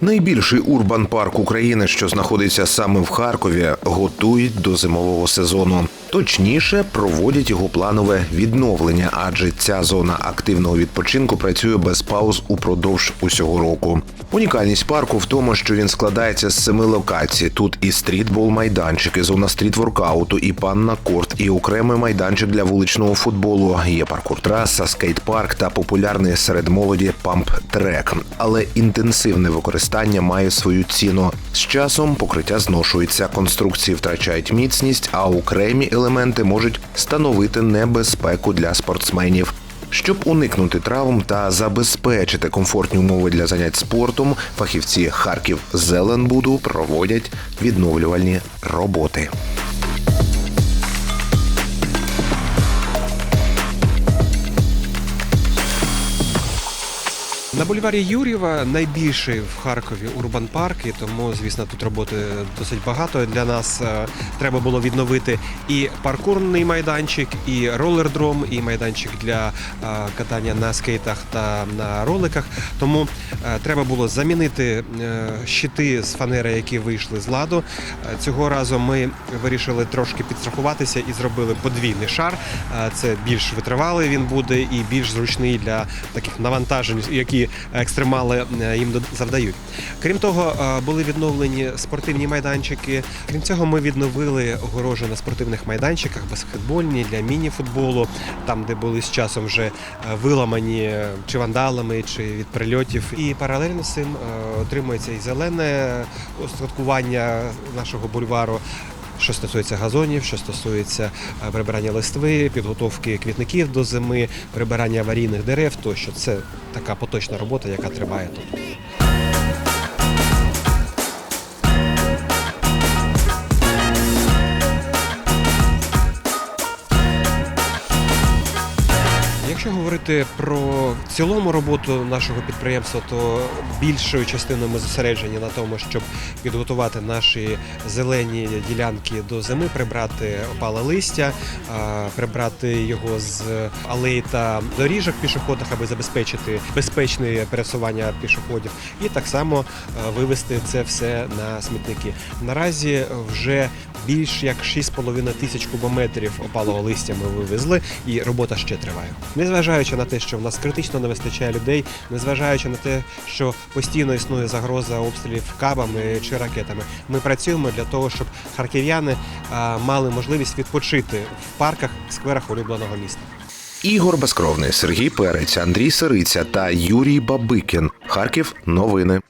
Найбільший урбан парк України, що знаходиться саме в Харкові, готують до зимового сезону. Точніше, проводять його планове відновлення, адже ця зона активного відпочинку працює без пауз упродовж усього року. Унікальність парку в тому, що він складається з семи локацій. Тут і стрітбол майданчик, і зона стрітворкауту, і панна корт, і окремий майданчик для вуличного футболу. Є паркур траса, скейт-парк та популярний серед молоді памп-трек. Але інтенсивне використання має свою ціну. З часом покриття зношується, конструкції втрачають міцність, а окремі елементи можуть становити небезпеку для спортсменів. Щоб уникнути травм та забезпечити комфортні умови для занять спортом, фахівці Харків Зеленбуду проводять відновлювальні роботи. На бульварі Юрєва найбільший в Харкові урбан парк, і тому, звісно, тут роботи досить багато. Для нас е, треба було відновити і паркурний майданчик, і ролердром, і майданчик для е, катання на скейтах та на роликах. Тому е, треба було замінити щити з фанери, які вийшли з ладу. Цього разу ми вирішили трошки підстрахуватися і зробили подвійний шар. Це більш витривалий він буде і більш зручний для таких навантажень, які екстремали е, їм завдають. Крім того, е, були відновлені спортивні майданчики. Крім цього, ми відновили огорожі на спортивних майданчиках, баскетбольні для міні-футболу, там, де були з часом вже е, виламані чи вандалами, чи від прильотів. І паралельно з цим отримується і зелене устаткування нашого бульвару. Що стосується газонів, що стосується е, прибирання листви, підготовки квітників до зими, прибирання аварійних дерев, тощо це така поточна робота, яка триває тут. Якщо говорити про цілому роботу нашого підприємства, то більшою частиною ми зосереджені на тому, щоб підготувати наші зелені ділянки до зими, прибрати опале листя, прибрати його з алей та доріжок пішохідних, аби забезпечити безпечне пересування пішоходів, і так само вивести це все на смітники. Наразі вже більш як 6,5 тисяч кубометрів опалого листя ми вивезли, і робота ще триває. Незважаючи на те, що в нас критично не вистачає людей, незважаючи на те, що постійно існує загроза обстрілів кабами чи ракетами, ми працюємо для того, щоб харків'яни мали можливість відпочити в парках, скверах улюбленого міста. Ігор Безкровний, Сергій Перець, Андрій Сириця та Юрій Бабикін. Харків. Новини.